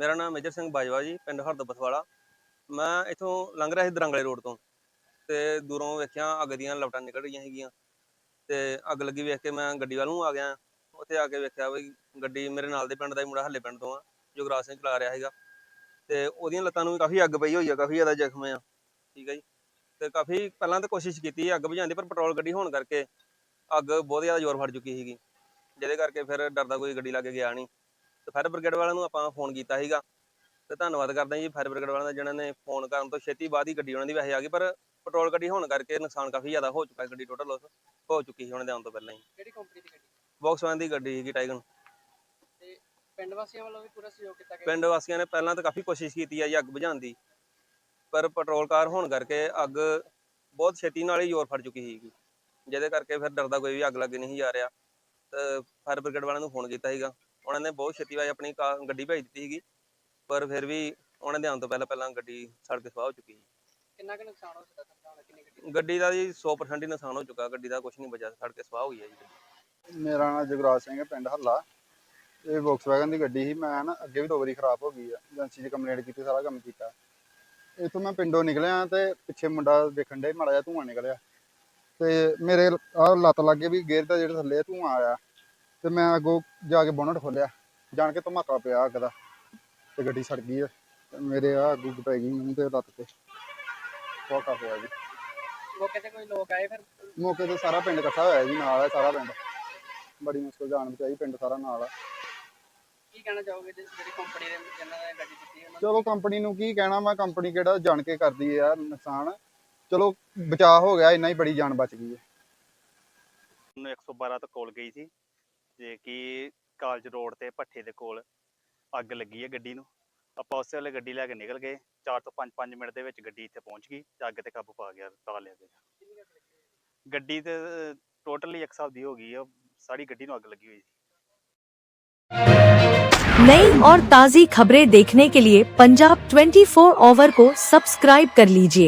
ਮੇਰਾ ਨਾਮ ਮੇਜਰ ਸਿੰਘ ਬਾਜਵਾ ਜੀ, ਪਿੰਡ ਹਰਦਬਸਵਾਲਾ ਮੈਂ ਇਥੋਂ ਲੰਘ ਰਿਹਾ ਸੀ ਦਰੰਗਲੇ ਰੋਡ ਤੋਂ ਤੇ ਦੂਰੋਂ ਵੇਖਿਆ ਅੱਗ ਦੀਆਂ ਲਪਟਾਂ ਨਿਕਲ ਰਹੀਆਂ ਸੀਗੀਆਂ ਤੇ ਅੱਗ ਲੱਗੀ ਵੇਖ ਕੇ ਮੈਂ ਗੱਡੀ ਵੱਲ ਨੂੰ ਆ ਗਿਆ। ਉੱਥੇ ਆ ਕੇ ਵੇਖਿਆ ਵੀ ਗੱਡੀ ਮੇਰੇ ਨਾਲ ਦੇ ਪਿੰਡ ਦਾ ਹੀ ਮੁੰਡਾ ਹੱਲੇ ਪਿੰਡ ਤੋਂ ਆ ਜੁਗਰਾਜ ਸਿੰਘ ਚਲਾ ਰਿਹਾ ਹੈਗਾ ਤੇ ਉਹਦੀਆਂ ਲੱਤਾਂ ਨੂੰ ਵੀ ਕਾਫੀ ਅੱਗ ਪਈ ਹੋਈ ਆ, ਕਾਫੀ ਜ਼ਿਆਦਾ ਜ਼ਖਮ ਆ, ਠੀਕ ਹੈ ਜੀ। ਤੇ ਕਾਫੀ ਪਹਿਲਾਂ ਤਾਂ ਕੋਸ਼ਿਸ਼ ਕੀਤੀ ਅੱਗ ਬੁਝਾਉਣ ਦੀ, ਪਰ ਪੈਟਰੋਲ ਗੱਡੀ ਹੋਣ ਕਰਕੇ ਅੱਗ ਬਹੁਤ ਜ਼ਿਆਦਾ ਜ਼ੋਰ ਫੜ ਚੁੱਕੀ ਸੀਗੀ। ਜਿਹਦੇ ਕਰਕੇ ਫਿਰ ਡਰਦਾ ਕੋਈ ਗੱਡੀ ਲਾ ਕੇ ਗਿਆ ਨਹੀਂ। ਫਾਇਰ ਬ੍ਰਿਗੇਡ ਵਾਲਿਆਂ ਨੂੰ ਆਪਾਂ ਫੋਨ ਕੀਤਾ ਸੀਗਾ। ਤੇ ਧੰਨਵਾਦ ਕਰਦੇ ਹਾਂ ਜੀ ਫਾਇਰ ਬ੍ਰਿਗੇਡ ਵਾਲਿਆਂ ਦਾ ਜਿਨ੍ਹਾਂ ਨੇ ਫੋਨ ਕਰਨ ਤੋਂ ਛੇਤੀ ਬਾਅਦ ਹੀ ਗੱਡੀ ਉਹਨਾਂ ਦੀ ਵੈਸੇ ਆ ਗਈ ਪਰ ਪੈਟਰੋਲ ਗੱਡੀ ਹੋਣ ਕਰਕੇ ਨੁਕਸਾਨ ਕਾਫੀ ਜ਼ਿਆਦਾ ਹੋ ਚੁੱਕਾ ਗੱਡੀ ਟੋਟਲ ਲੋਸ ਹੋ ਚੁੱਕੀ ਸੀ ਉਹਨਾਂ ਦੇ ਆਉਣ ਤੋਂ ਪਹਿਲਾਂ ਹੀ। ਕਿਹੜੀ ਕੰਪਨੀ ਦੀ ਗੱਡੀ? ਵੌਕਸਵੈਨ ਦੀ ਗੱਡੀ ਸੀਗੀ ਟਾਈਗਨ ਤੇ ਪਿੰਡ ਵਾਸੀਆਂ ਵੱਲੋਂ ਵੀ ਪੂਰਾ ਸਹਿਯੋਗ ਕੀਤਾ ਗਿਆ? ਪਿੰਡ ਵਾਸੀਆਂ ਨੇ ਪਹਿਲਾਂ ਤਾਂ ਕਾਫੀ ਕੋਸ਼ਿਸ਼ ਕੀਤੀ ਆ ਜੀ ਅੱਗ ਬੁਝਾਉਣ ਦੀ ਪਰ ਪੈਟਰੋਲ ਕਾਰ ਹੋਣ ਕਰਕੇ ਅੱਗ ਬਹੁਤ ਛੇਤੀ ਨਾਲ ਹੀ ਜ਼ੋਰ ਫੜ ਚੁੱਕੀ ਸੀਗੀ। ਜਿਹਦੇ ਕਰਕੇ ਫਿਰ ਡਰਦਾ ਕੋਈ ਵੀ ਅੱਗ ਲੱਗੇ ਨਹੀਂ ਜਾ ਰਿਹਾ। ਤੇ ਫਾਇਰ ਬ੍ਰਿਗੇਡ ਵਾਲਿਆਂ ਨੂੰ ਫੋਨ ਕੀਤਾ ਸੀਗਾ। ਉਹਨਾਂ ਨੇ ਬਹੁਤ ਛੇਤੀ ਵਾਜ ਆਪਣੀ ਕਾ- ਗੱਡੀ ਭੇਜ ਦਿੱਤੀ ਸੀਗੀ ਪਰ ਫਿਰ ਵੀ ਉਹਨਾਂ ਦੇ ਆਉਣ ਤੋਂ ਪਹਿਲਾਂ ਪਹਿਲਾਂ ਗੱਡੀ ਸੜ ਕੇ ਸਵਾਹ ਹੋ ਚੁੱਕੀ ਸੀ। ਕਿੰਨਾ ਕੁ ਨੁਕਸਾਨ ਹੋ ਸਕਦਾ ਸਮਝਾਉਣਾ ਕਿੰਨੀ ਗੱਡੀ? ਗੱਡੀ ਦਾ ਜੀ 100% ਹੀ ਨੁਕਸਾਨ ਹੋ ਚੁੱਕਾ ਗੱਡੀ ਦਾ ਕੁਝ ਨਹੀਂ ਬਚਿਆ ਸੜ ਕੇ ਸਵਾਹ ਹੋ ਗਈ ਹੈ ਜੀ। ਮੇਰਾ ਨਾਮ ਜਗਰਾਜ ਸਿੰਘ ਹੈ ਪਿੰਡ ਹੱਲਾ। ਇਹ ਵੋਕਸਵੈਗਨ ਦੀ ਗੱਡੀ ਸੀ ਮੈਂ ਨਾ ਅੱਗੇ ਵੀ ਦੋ ਵਾਰੀ ਖਰਾਬ ਹੋ ਗਈ ਆ ਏਜੰਸੀ 'ਚ ਕੰਪਲੇਂਟ ਕੀਤੀ ਸਾਰਾ ਕੰਮ ਕੀਤਾ। ਇੱਥੋਂ ਮੈਂ ਪਿੰਡੋਂ ਨਿਕਲਿਆ ਤੇ ਪਿੱਛੇ ਮੁੰਡਾ ਦੇਖਣ ਡੇ ਮਾੜਾ ਜਿਹਾ ਧੂੰਆਂ ਨਿਕਲਿਆ। ਤੇ ਮੇਰੇ ਆਹ ਲੱਤ ਲੱਗੇ ਵੀ ਗੇਅਰ ਦਾ ਜਿਹੜਾ ਥੱਲੇ ਧੂੰਆਂ ਆਇਆ ਤੇ ਮੈਂ ਅੱਗੋਂ ਜਾ ਕੇ ਬੋਨਟ ਖੋਲਿਆ ਜਾਣ ਕੇ ਧਮਾਕਾ ਪਿਆ ਅੱਗ ਦਾ ਤੇ ਗੱਡੀ ਸੜ ਗਈ ਆ। ਤੇ ਮੇਰੇ ਆ ਅੱਗ ਪੈ ਗਈ ਮੂੰਹ ਤੇ ਲੱਤ ਤੇ। ਧਮਾਕਾ ਪਿਆ ਜੀ। ਮੌਕੇ ਤੇ ਕੋਈ ਲੋਕ ਆਏ ਫਿਰ? ਮੌਕੇ ਤੇ ਸਾਰਾ ਪਿੰਡ ਇਕੱਠਾ ਹੋਇਆ ਜੀ ਨਾਲ ਹੈ ਸਾਰਾ ਪਿੰਡ। ਬੜੀ ਮੁਸ਼ਕਲ ਜਾਣ ਬਚਾਈ ਪਿੰਡ ਸਾਰਾ ਨਾਲ ਆ। ਕੀ ਕਹਿਣਾ ਚਾਹੋਗੇ ਜਿਹੜੀ ਕੰਪਨੀ ਦੇ ਜਿਨ੍ਹਾਂ ਨੇ ਗੱਡੀ ਦਿੱਤੀ ਉਹਨਾਂ ਚਲੋ ਕੰਪਨੀ ਨੂੰ ਕੀ ਕਹਿਣਾ ਮੈਂ ਕੰਪਨੀ ਕਿਹੜਾ ਜਾਣ ਕੇ ਕਰਦੀ ਹੈ ਨੁਕਸਾਨ। ਚਲੋ ਬਚਾਅ ਹੋ ਗਿਆ ਇੰਨਾ ਹੀ ਬੜੀ ਜਾਨ ਬਚ ਗਈ ਹੈ। ਨੂੰ 112 ਤੋਂ ਕੋਲ ਗਈ ਸੀ। ਜੇ ਕਿ ਕਾਲਜ ਰੋਡ ਤੇ ਭੱਠੇ ਦੇ ਕੋਲ ਅੱਗ ਲੱਗੀ ਹੈ ਗੱਡੀ ਨੂੰ ਆਪਾਂ ਉਸੇ ਵੇਲੇ ਗੱਡੀ ਲੈ ਕੇ ਨਿਕਲ ਗਏ 4 ਤੋਂ 5-5 ਮਿੰਟ ਦੇ ਵਿੱਚ ਗੱਡੀ ਇੱਥੇ ਪਹੁੰਚ ਗਈ ਤੇ ਅੱਗ ਤੇ ਕਾਬੂ ਪਾ ਗਿਆ ਪਾ ਲਿਆ ਗਿਆ ਗੱਡੀ ਤੇ ਟੋਟਲੀ ਇੱਕ ਹਿਸਾਬ ਦੀ ਹੋ ਗਈ ਆ ਸਾਰੀ ਗੱਡੀ ਨੂੰ ਅੱਗ ਲੱਗੀ ਹੋਈ ਸੀ नई और ताज़ी खबरें देखने के लिए पंजाब 24 ओवर को सब्सक्राइब कर लीजिए